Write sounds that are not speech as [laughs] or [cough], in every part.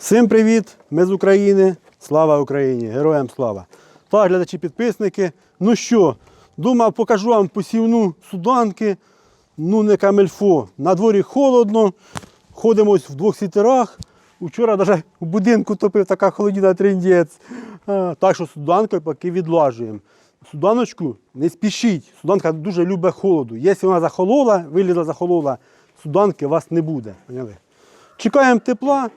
Всім привіт! Ми з України. Слава Україні! Героям слава! Так, глядачі підписники. Ну що, думав, покажу вам посівну суданки. Ну, не камельфо. На дворі холодно. Ходимо ось в двох світерах. Вчора навіть у будинку топив така холодіна трендець. Так що суданкою поки відлажуємо. Суданочку не спішіть. Суданка дуже любить холоду. Якщо вона захолола, вилізла захолола, суданки у вас не буде. Поняли? Чекаємо тепла,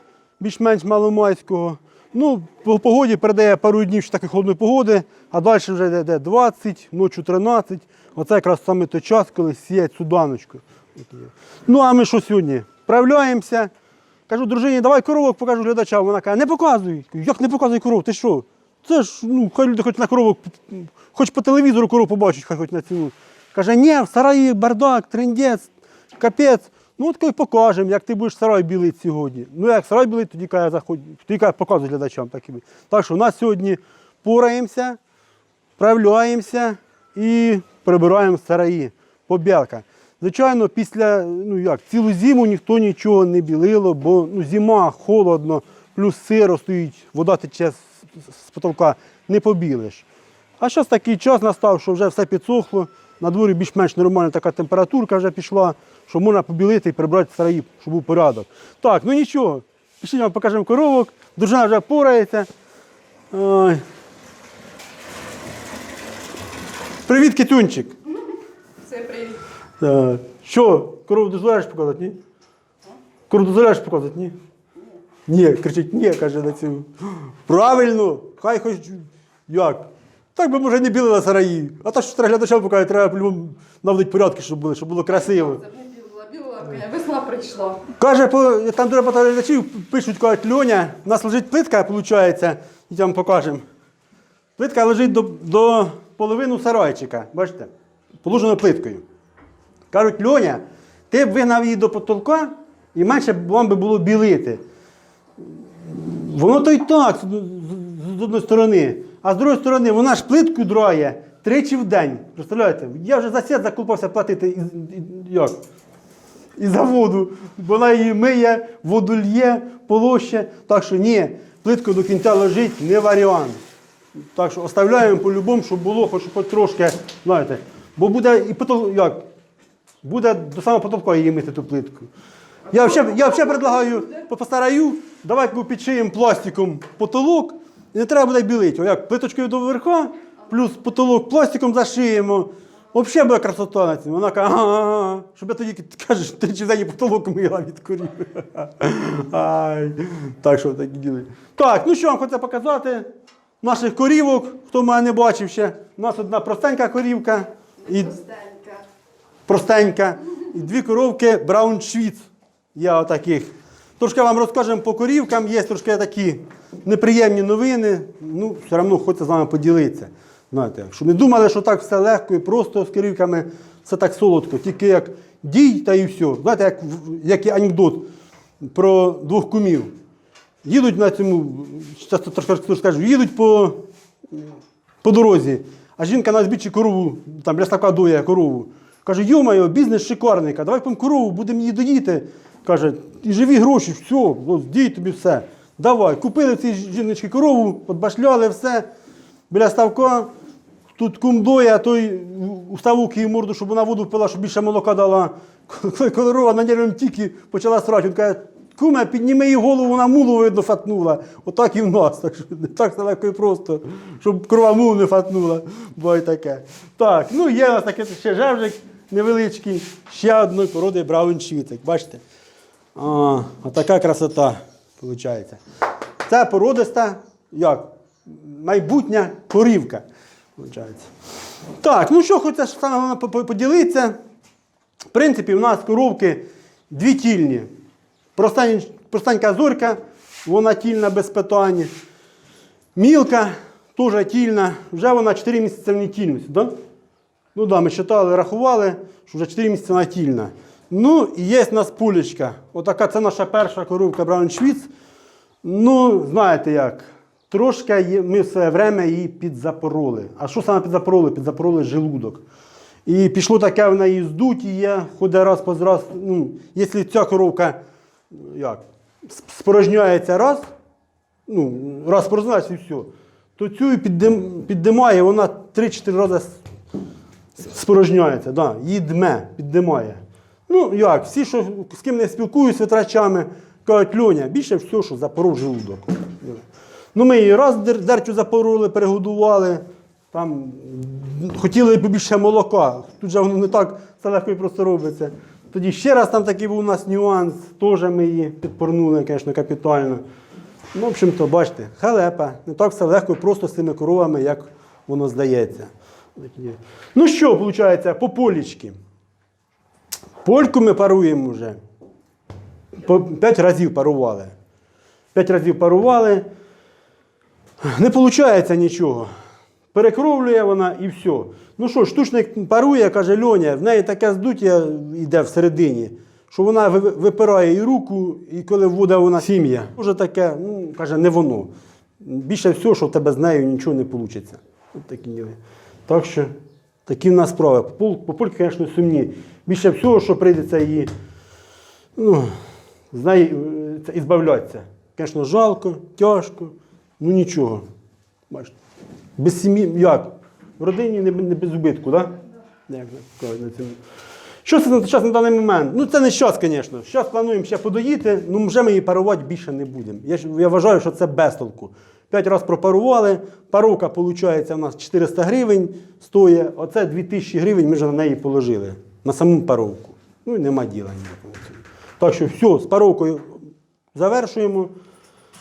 більш-менш маломайського. Ну, по погоді передає пару днів ще такої холодної погоди, а далі вже йде- йде 20, ночі 13. Оце якраз саме той час, коли сіять суданочку. Ну, а ми що сьогодні? Вправляємося. Кажу, дружині, давай коровок покажу глядачам. Вона каже, не показуй. Як не показуй коров? Ти що? Це ж, ну, хай люди хоч на коровок, хоч по телевізору корову побачать, хай хоч на ціну. Каже, ні, в сараї бардак, трендець, капець. Ну, от коли покажемо, як ти будеш сарай білити сьогодні. Ну, як сарай білить, тоді каже, заходь, тоді каже, показуй глядачам. Так, і буде. так що у нас сьогодні пораємося, вправляємося і прибираємо сараї. Побілка. Звичайно, після ну як, цілу зиму ніхто нічого не білило, бо ну, зима, холодно, плюс сиро стоїть, вода тече з потолка, не побілиш. А зараз такий час настав, що вже все підсохло, на дворі більш-менш нормальна така температурка вже пішла, що можна побілити і прибрати сараї, щоб був порядок. Так, ну нічого, пішли вам покажемо коровок, дружина вже порається. Ой. Привіт, китюнчик. Все, привіт. Так. Що, корову дозволяєш показати, ні? Корову дозволяєш показати, ні? Ні, кричить, ні, каже на цю. Правильно, хай хоч як. Так би може не білила сараї. А то що треба глядачам показати, треба по-любому наводити порядки, щоб були, щоб було красиво. Це не біла, біла, весна прийшла. Каже, по, там дуже багато глядачів пишуть, кажуть, Льоня, у нас лежить плитка, виходить, я вам покажемо. Плитка лежить до, до половини сарайчика, бачите? Положено плиткою. Кажуть, Льоня, ти б вигнав її до потолка і менше б вам би було білити. Воно то й так, з, з- з одної сторони. А з другої сторони, вона ж плитку драє тричі в день. Представляєте? Я вже за сет закупався платити із, і- як? і за воду. Вона її миє, воду лє, полоще. Так що ні, плитку до кінця лежить не варіант. Так що оставляємо по-любому, щоб було хоч, хоч трошки, знаєте. Бо буде і потол, як? Буде до самого потолка її мити ту плитку. Я взагалі, я предлагаю по постараю, давай ми підшиємо пластиком потолок, і не треба буде білити. Як плиточкою до верха, плюс потолок пластиком зашиємо. Взагалі буде красота на цьому. Вона каже, ага, щоб я тоді кажеш, ти чи день потолок мила від корів. Так що такі діли. Так, ну що вам хочу показати? Наших корівок, хто мене не бачив ще. У нас одна простенька корівка і Пустенька. простенька. І дві коровки брауншвіц. Є отаких. Трошки вам розкажемо по корівкам, є трошки такі неприємні новини. Ну, все одно хочеться з вами поділитися. Знаєте, щоб не думали, що так все легко і просто з корівками все так солодко, тільки як дій та і все. Знаєте, як, як і анекдот про двох кумів. Їдуть на цьому, часто трошки скажу, їдуть по по дорозі, а жінка на збіччі корову, там біля ставка доє корову. Каже, йо-моє, бізнес шикарний, давай пом корову, будемо її доїти. Каже, і живі гроші, все, дій тобі все. Давай. Купили ці жіночки корову, подбашляли все. Біля ставка, тут кум доє, а той у ставок її морду, щоб вона воду пила, щоб більше молока дала. Коли на нервному тікі почала срати, він каже, куме, підніми її голову, на мулу, видно, фатнула. Отак і в нас. Так що не так все легко і просто, щоб корова мулу не фатнула. Буває таке. Так, ну є у нас таке ще жевжик невеличкий, ще одної породи брауншвіцик. Бачите? А, отака красота виходить. Це породиста, як? Майбутня корівка. Виходить. Так, ну що хочеться саме поділитися. В принципі, у нас коровки дві тільні. Простенька зорька, вона тільна без питань. Мілка теж тільна, вже вона 4 місяці в ній тільності. Да? Ну так, да, ми читали, рахували, що вже 4 місяці вона тільна. Ну, і є в нас пулечка. Отака це наша перша коровка Брауншвіц. Ну, знаєте як, трошки ми все время її підзапороли. А що саме підзапороли? Підзапороли желудок. І пішло таке в неї здуті є, ходить раз по раз. Ну, якщо ця коровка як, сп- спорожняється раз, ну, раз прозналась і все, то цю піддим, піддимає, вона 3-4 рази спорожняється, да, її дме, піддимає. Ну, як, всі, що з ким не спілкуюсь витрачами, кажуть, Льоня, більше всього, що запоров желудок. Ну, ми її раз дерчу запороли, перегодували, там хотіли побільше молока. Тут же воно не так все легко і просто робиться. Тоді ще раз там такий був у нас нюанс, теж ми її підпорнули, звісно, капітально. Ну, в общем-то, бачите, халепа. Не так все легко і просто з цими коровами, як воно здається. Ну що, виходить, по полічки. Польку ми паруємо вже. П'ять разів парували. П'ять разів парували. Не виходить нічого. Перекровлює вона і все. Ну що, штучник парує, каже Льоня, в неї таке здуття йде всередині, що вона випирає і руку, і коли вводить вона сім'я. Вже таке, ну, каже, не воно. Більше всього, що в тебе з нею нічого не вийде. От такі. Так що такі в нас справи. По пол- звісно, сумні. Більше всього, що прийдеться її ну, з неї е, ізбавлятися. Звісно, жалко, тяжко, ну нічого. Бачите. Без сім'ї, як? В родині не, не без убитку, так? Да? Що це час на даний момент? Ну це не час, звісно. Зараз плануємо ще подоїти, ну вже ми її парувати більше не будемо. Я, я вважаю, що це без толку. П'ять разів пропарували, паровка, виходить, у нас 400 гривень стоїть, оце 2000 гривень ми вже на неї положили, на саму паровку. Ну і нема діла ніякого. Так що все, з паровкою завершуємо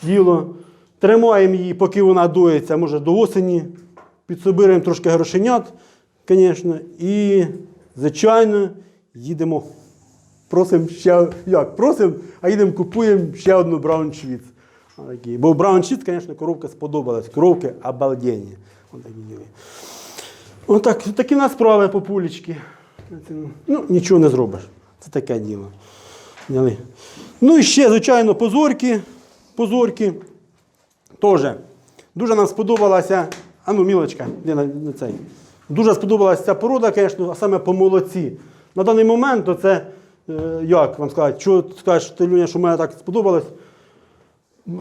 діло. Тримаємо її, поки вона доїться, може до осені. Підсобираємо трошки грошенят, звісно. І, звичайно, їдемо. Просимо ще, як, просимо, а їдемо купуємо ще одну брауншвіц. Бо брауншвіц, звісно, коровка сподобалась. Коровки обалденні. Отак, такі в нас справи по пулечки. Ну, нічого не зробиш. Це таке діло. Ну і ще, звичайно, позорки. Позорки. Теж. Дуже нам сподобалася. А ну, мілочка, де на, цей. Дуже сподобалася ця порода, звісно, а саме по молоці. На даний момент то це, е, як вам сказати, що скажеш, ти, Люня, що мене так сподобалось.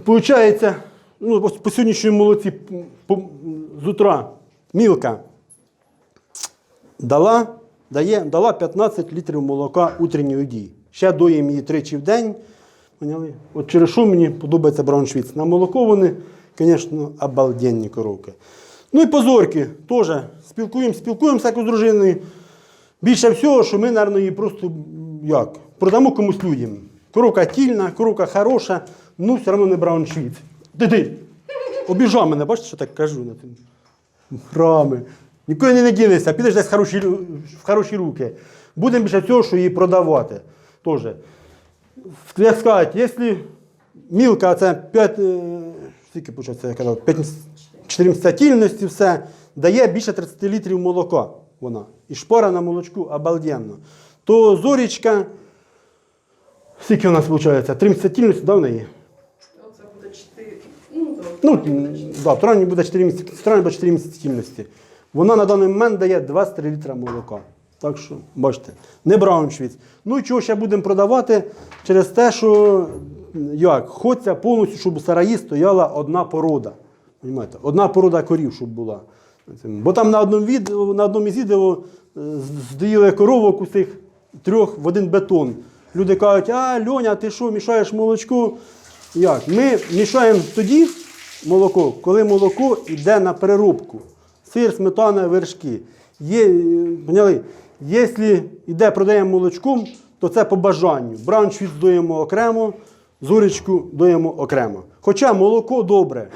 Получається, ну, по сьогоднішньому молоці м, по- з утра мілка дала, дає, дала 15 літрів молока утренньої дії. Ще доїм її тричі в день. От через що мені подобається брауншвіц. На молоко вони, звісно, обалденні коровки. Ну і позорки теж. Спілкуємося, спілкуємося як з дружиною. Більше всього, що ми, мабуть, її просто як, продамо комусь людям. Коровка тільна, коровка хороша, ну все одно не брауншвіц. Ти, обіжав мене, бачите, що так кажу на тим. Рами. Ніколи не надінешся, підеш десь в хороші, в хороші руки. Будемо більше всього, що її продавати. Тоже. Як сказати, якщо мілка це 5, скільки получається, я казав, 5, 4 місцятільності, все, дає більше 30 літрів молока вона. І шпора на молочку обалденно. То зорічка, скільки у нас виходить? 3 місцятільності, да, в неї? Оце буде 4. Ну, Ну, 4. да, в травні буде 4 місяці, в травні буде 4 місяці тільності. Вона на даний момент дає 23 літра молока. Так що, бачите, не брауншвіц. Ну і чого ще будемо продавати через те, що як, хочеться повністю, щоб у сараї стояла одна порода. Понимаєте? Одна порода корів, щоб була. Бо там на одному відео, на одному із відео е, з- здоїли коровок усіх трьох в один бетон. Люди кажуть, а Льоня, ти що, мішаєш молочко? Як? Ми мішаємо тоді молоко, коли молоко йде на переробку. Сир, сметана, вершки. Є, е, поняли? Якщо йде, продаємо молочком, то це по бажанню. Брауншвіц доїмо окремо, зоречку доїмо окремо. Хоча молоко добре.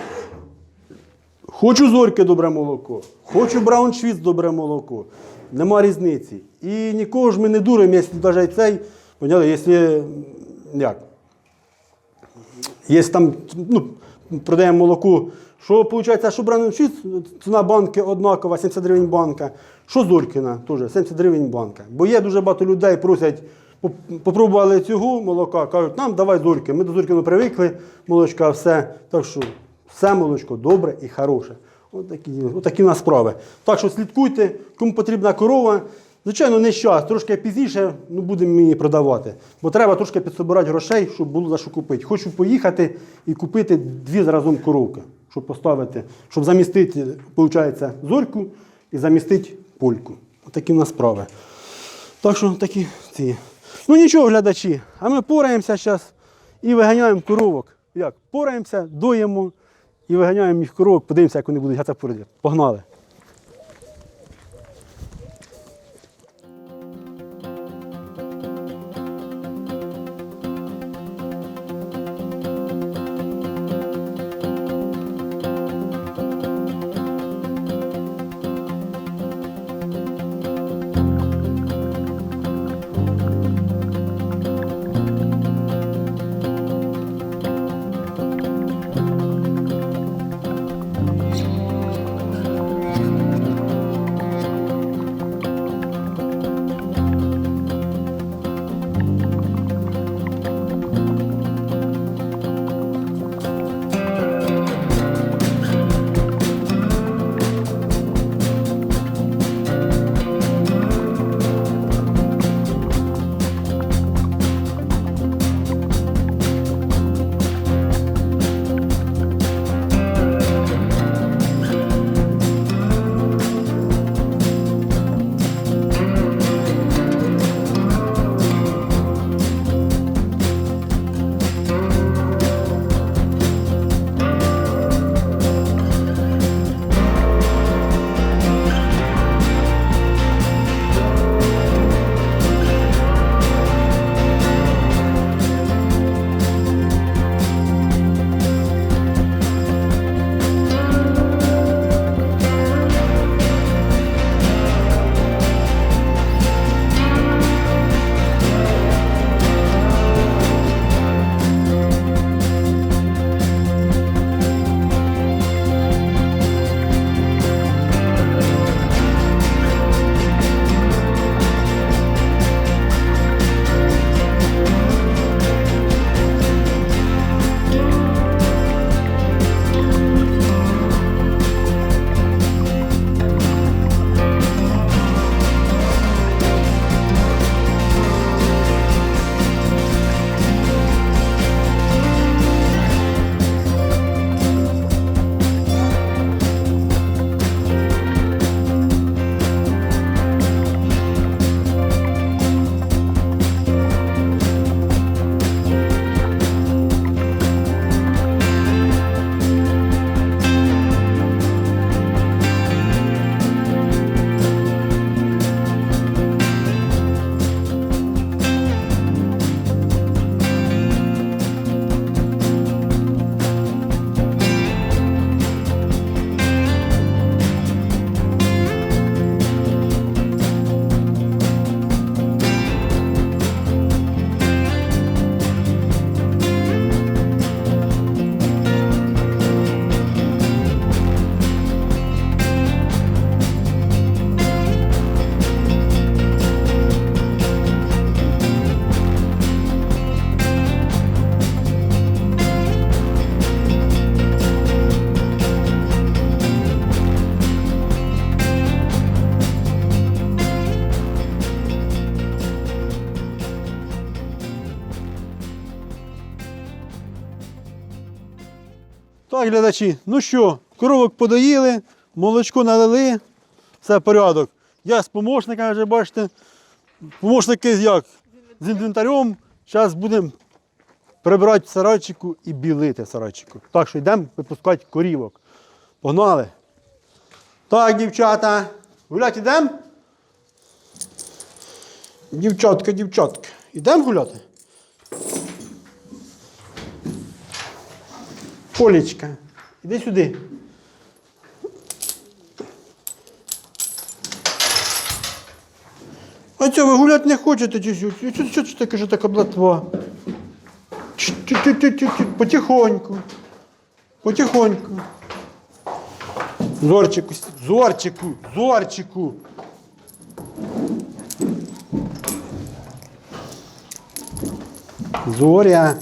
Хочу зорьке добре молоко, хочу брауншвіц добре молоко. Нема різниці. І нікого ж ми не дуримо, якщо навіть цей, поняли, якщо як? Є там, ну, продаємо молоко. Що виходить, що брауншвіц, ціна банки однакова, 70 гривень банка. Що Зорькіна, теж 70 гривень банка. Бо є дуже багато людей, просять, «Поп- попробували цього молока, кажуть, нам давай зорьки. Ми до зорькіну привикли, молочка, все. Так що все молочко добре і хороше. От такі, от такі у нас справи. Так що слідкуйте, кому потрібна корова. Звичайно, не зараз, трошки пізніше ну, будемо її продавати. Бо треба трошки підсобирати грошей, щоб було за що купити. Хочу поїхати і купити дві разом коровки, щоб поставити, щоб замістити, виходить, зорьку і замістити польку. Такі в нас справи. Так що такі ці. Ну нічого, глядачі, а ми пораємося зараз і виганяємо коровок. Як? Пораємося, доїмо і виганяємо їх коровок, подивимося, як вони будуть гатапурити. Погнали. Так, глядачі, ну що, коровок подоїли, молочко налили, все порядок. Я з помощниками вже бачите. Помощники як? З інвентарем. Зараз будемо прибирати сарайчику і білити сарайчику. Так що йдемо випускати корівок. Погнали. Так, дівчата. Гуляти йдемо? Дівчатка, дівчатка. Йдемо гуляти? Полічка, іди сюди. А чого ви гуляти не хочете чи що? Це таке, що така блатва? Потихоньку. Потихоньку. Зорчику, зорчику, зорчику. Зоря.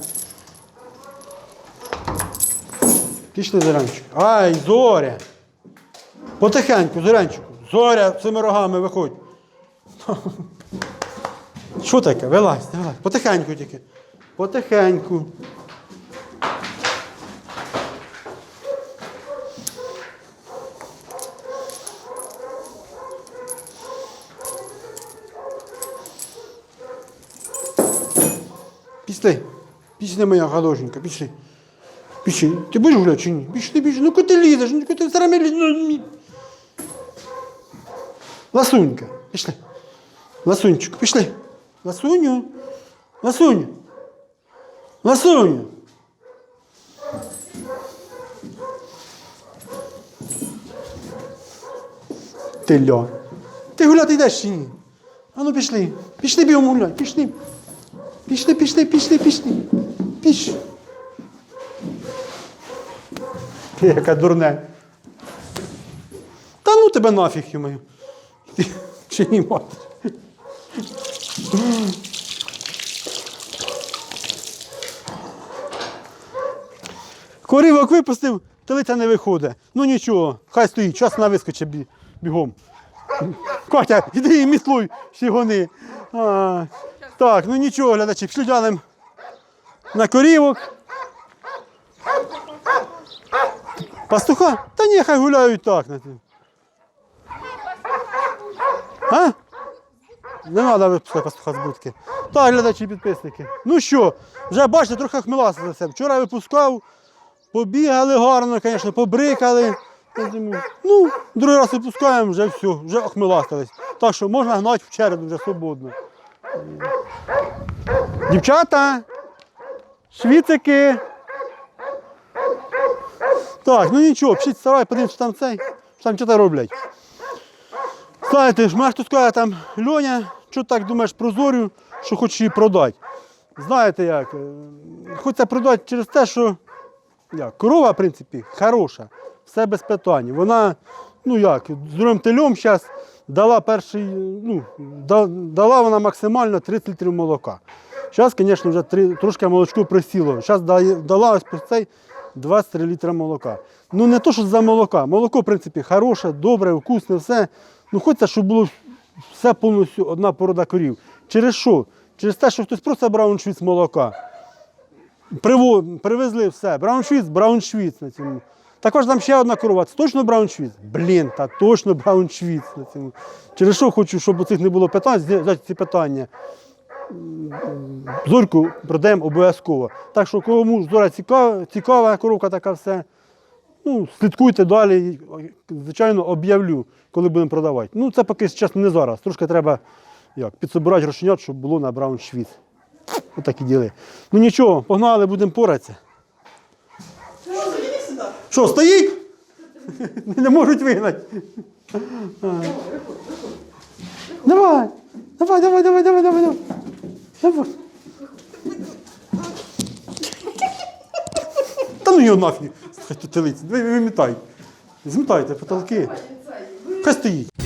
Пішли Зорянчик. Ай, зоря. Потихеньку, Зорянчику. Зоря цими рогами виходь. [laughs] Що таке? Вилазь, вилазь. Потихеньку тільки. Потихеньку. Пішли. Пішли, моя галошенька, пішли. Пішли. Ти будеш гуляти чи ні? Пішли, пішли. Ну куди ти лізеш? Ну куди ти зараз ми лізеш? Ласунька, пішли. Ласунчик, пішли. Ласуню. Ласуню. Ласуню. Ти ля. Ти гуляти йдеш чи ні? А ну пішли. Пішли бігом гуляй, пішли. Пішли, пішли, пішли, пішли. Піш. [laughs] Яка дурне. Та ну тебе нафіг. Ти [laughs] Чи ні, мати? Корівок випустив, телиця не виходить. Ну нічого, хай стоїть, час на вискочить бі- бігом. Катя, іди і мітлуй, ще гони. А, так, ну нічого, глядачі, глянемо на корівок. Пастуха? Та ні, хай гуляють так. А? Не треба випускати пастуха з будки. Так, глядачі підписники. Ну що, вже бачите, трохи хмелася за себе. Вчора випускав, побігали гарно, звісно, побрикали. Ну, другий раз випускаємо, вже все, вже охмеластились. Так що можна гнати в череду вже свободно. Дівчата, швіцики. Так, ну нічого, пшіть сарай, подивимося, що там цей, що там що роблять. Знаєте, ж хтось каже, там Льоня, що так думаєш про зорю, що хочеш її продати. Знаєте як, е, хочеться продати через те, що як, корова, в принципі, хороша, все без питань. Вона, ну як, з другим телем зараз дала перший, ну, да- дала вона максимально 30 літрів молока. Зараз, звісно, вже три, трошки молочко присіло. Зараз дала ось цей 23 літра молока. Ну не то, що за молока. Молоко, в принципі, хороше, добре, вкусне, все. Ну хочеться, щоб було все повністю одна порода корів. Через що? Через те, що хтось просто брауншвіц молока. Привезли все. Брауншвіц, брауншвіц на цьому. Також там ще одна корова. Це точно брауншвіц? Блін, та точно брауншвіц на цьому. Через що хочу, щоб у цих не було питань, взяти ці питання. Зорьку продаємо обов'язково. Так що кому зоря цікава, цікава коровка така все. Ну, слідкуйте далі, звичайно, об'явлю, коли будемо продавати. Ну, це поки чесно не зараз. Трошки треба як, підсобирати грошенят, щоб було на брауншвіц. Отакі діли. Ну нічого, погнали, будемо поратися. Що, стоїть? [laughs] Не можуть вигнати. Давай, давай, давай, давай, давай, давай, давай. Та ну його нафіг, хай тут телиці. Ви вимітай. Змітайте потолки. Хай стоїть.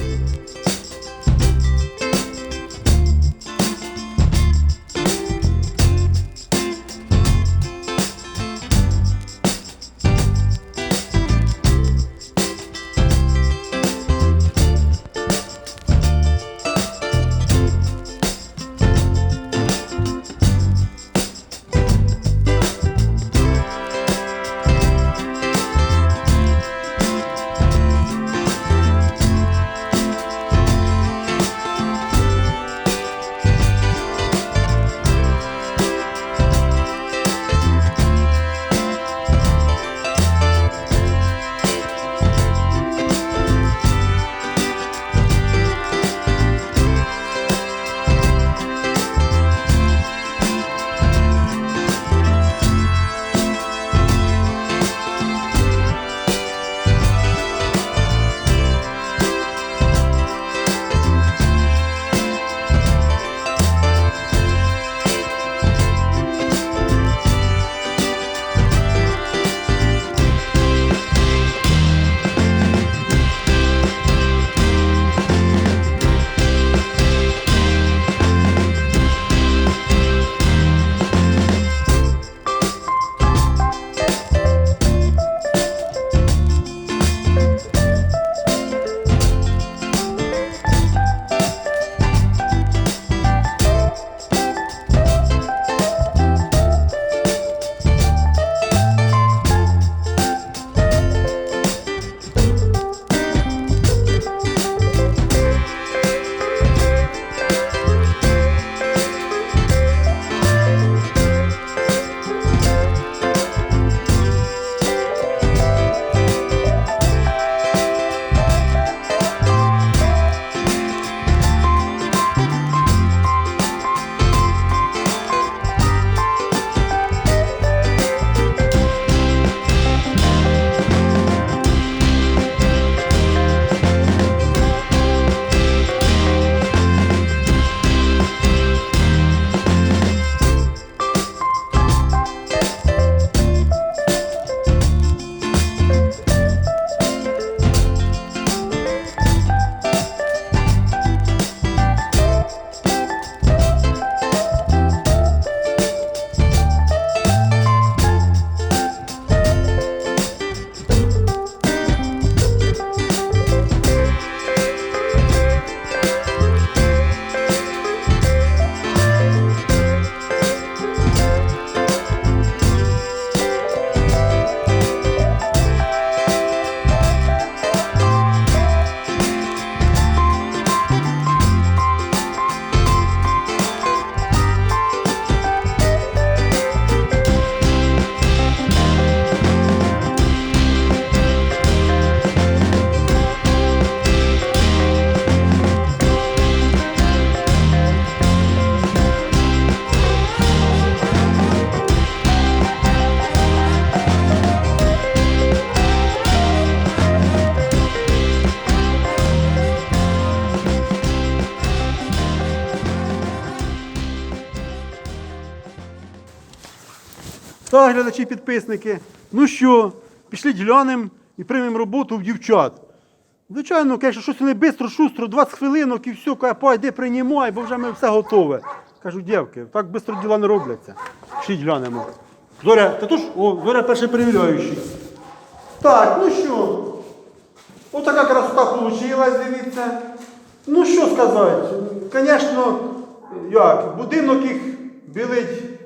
Так, глядачі, підписники. Ну що, пішліть глянемо і приймемо роботу в дівчат. Звичайно, звісно, щось вони швидко, шустро, 20 хвилинок і все, каже, пойди, приймай, бо вже ми все готове. Кажу, дівки, так швидко діла не робляться. Пішліть глянемо. Зоря, то ж, о, Зоря перший перевіряючий. Так, ну що? Отака красота вийшла, дивіться. Ну що сказати? Звісно, як, будинок їх білить,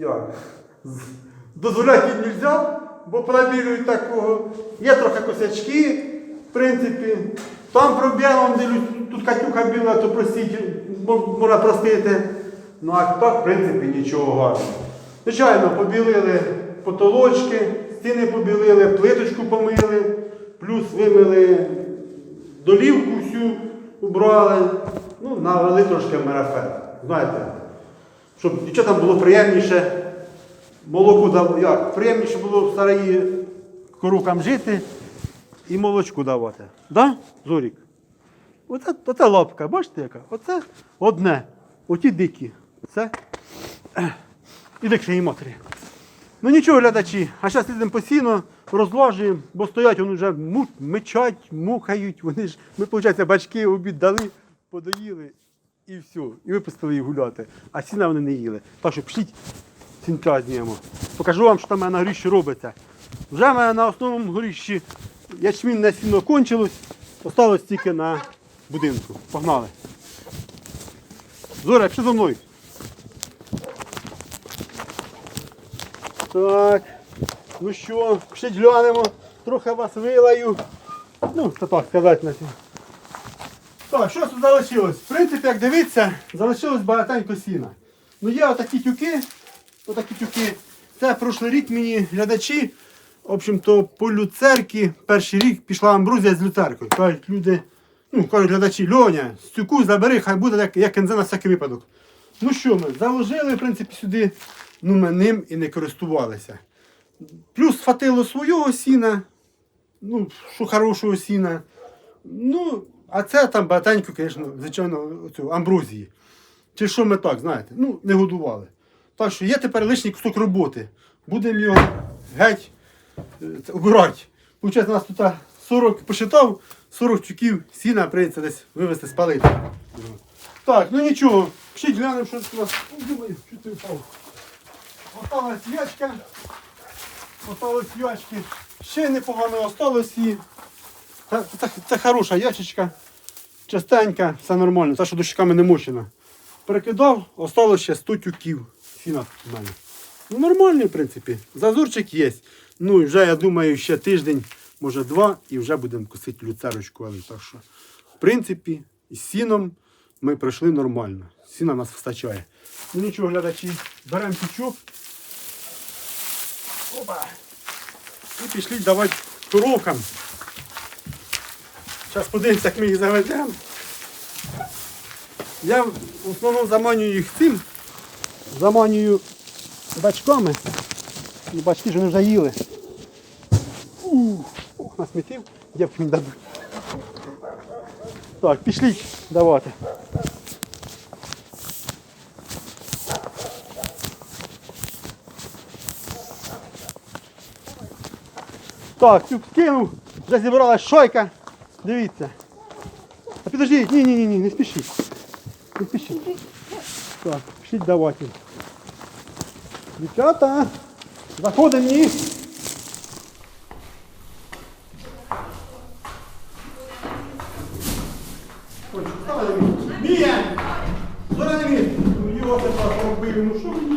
як, дозволяти їм не можна, бо пробілюють такого. Є трохи косячки, в принципі. Там пробілом, де тут Катюха біла, то простіть, можна простити. Ну а так, в принципі, нічого гарного. Звичайно, побілили потолочки, стіни побілили, плиточку помили, плюс вимили долівку всю убрали, ну, навели трошки марафет. Знаєте, щоб дівчатам було приємніше, молоко дав, як, приємніше було в корукам жити і молочку давати. Да, Зорік? Оце, оце лапка, бачите яка? Оце одне. Оті дикі. Це ех, і дикші матері. Ну нічого, глядачі, а зараз йдемо постійно, розложуємо, бо стоять вони вже му- мечать, мухають. Вони ж, ми, виходить, бачки обід дали, подоїли і все. І випустили їх гуляти. А сіна вони не їли. Так що пішліть сінча знімемо. Покажу вам, що там на горіщі робиться. Вже в мене на основному горіщі ячмінне сіно кончилось, осталось тільки на будинку. Погнали. Зоря, пішли за мною. Так. Ну що, пішли глянемо. Трохи вас вилаю. Ну, це так сказати на сьогодні. Так, що тут залишилось? В принципі, як дивіться, залишилось багатенько сіна. Ну є отакі тюки, отакі тюки. Це прошлий рік мені глядачі. В общем-то, по люцерки перший рік пішла амбрузія з люцеркою. Кажуть люди, ну, кажуть глядачі, Льоня, з тюку забери, хай буде як, як кензе на всякий випадок. Ну що ми, заложили, в принципі, сюди, ну ми ним і не користувалися. Плюс фатило свого сіна, ну, що хорошого сіна. Ну, а це там багатенько, звісно, звичайно, цю амбрузії. Чи що ми так, знаєте, ну, не годували. Так що є тепер лишній кусок роботи. Будемо його геть е, обирати. Получається, у нас тут 40, посчитав, 40 чуків сіна прийдеться десь вивезти спалити. Так, ну нічого, пішіть глянемо, що у нас. Ой, Думаю, що ти впав. Осталась ячка. Осталось ячки. Ще непогано осталось і. Це, це, це хороша ячечка. Частенька, все нормально. Та, що дощиками не мощена. Перекидав, осталось ще 100 тюків. Сіна в мене. Ну, нормальний, в принципі. Зазорчик є. Ну і вже, я думаю, ще тиждень, може два, і вже будемо косити люцерочку. Але так що, в принципі, із сіном ми пройшли нормально. Сіна нас вистачає. Ну нічого, глядачі, беремо тючок. Опа. І пішли давати коровкам. Зараз подивимося, як ми їх заведемо. Я в основному заманюю їх цим. Заманюю бачками. І бачки ж вони вже їли. Ух, насмітив, дівки мені дадуть. Так, пішліть давати. Так, тюк скинув, вже зібралась шойка. Дивіться. А підождіть, ні, ні, ні, ні, не спішіть. Не спішіть. Так, пішіть давати. Дівчата, заходимо ні. Ой, встала на місце. Мія! Зора на місце. Ну його тепер поробили. Ну що ви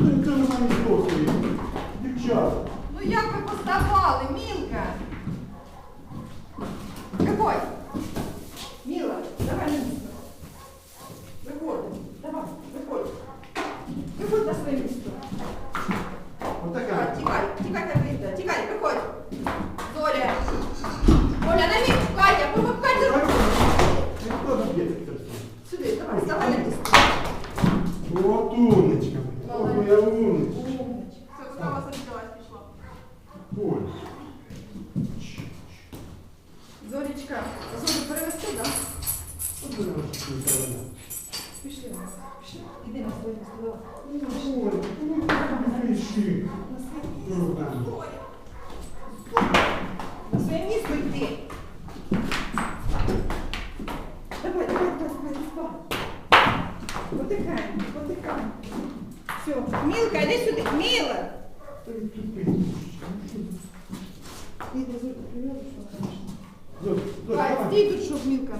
Мілка, іди сюди. Міла. Давай, стій тут, щоб Мілка.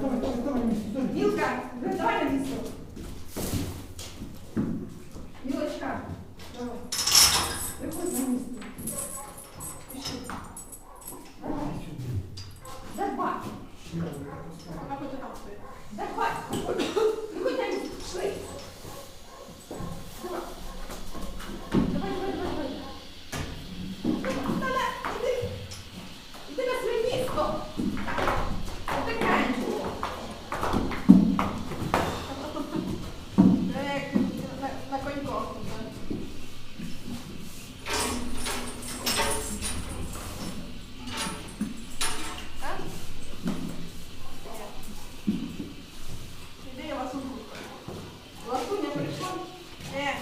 Мілка, вже давай на місце. Мілочка, давай. Виходь на місце. Пішли. Давай. Давай. Вона хоче там стоїть. Давай. Виходь на місце. Пішли. Давай. Давай, давай, давай, давай. Давай, іди. Іди на своє місто. Потихеньку. Е, як на, на коньках. А? Іди, я вас убуду. Ласуня прийшла. Е,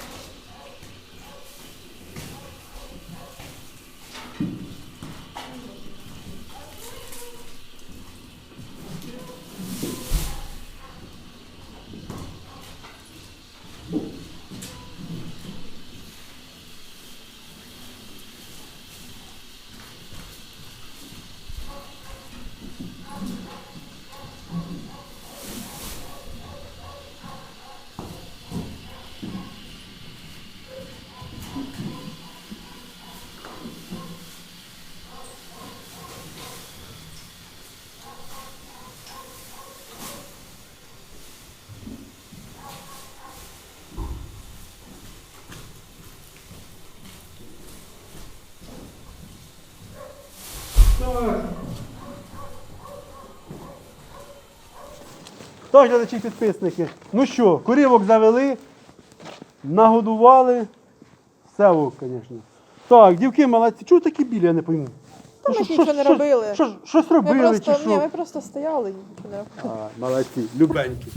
Так, глядачі підписники. Ну що, корівок завели, нагодували. Все, о, звісно. Так, дівки молодці. Чого такі білі, я не пойму. Та ми ж нічого не робили. Що, що, щось Ми робили просто, чи ні, ми просто стояли і нічого не робили. А, молодці, любенькі.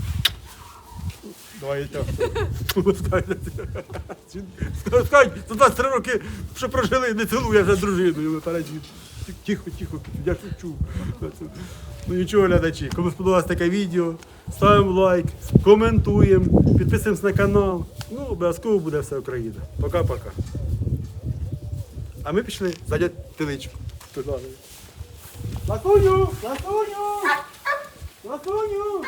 Давай я Скажіть, за 23 роки, що прожили, не цілує вже дружиною. ви перечіть. Тихо, тихо, я шучу. Ну нічого, глядачі, кому сподобалось таке відео, ставимо лайк, коментуємо, підписуємось на канал. Ну, обов'язково буде все Україна. Пока-пока. А ми пішли за дядь Тиличку. Ласуню! Ласуню! Ласуню!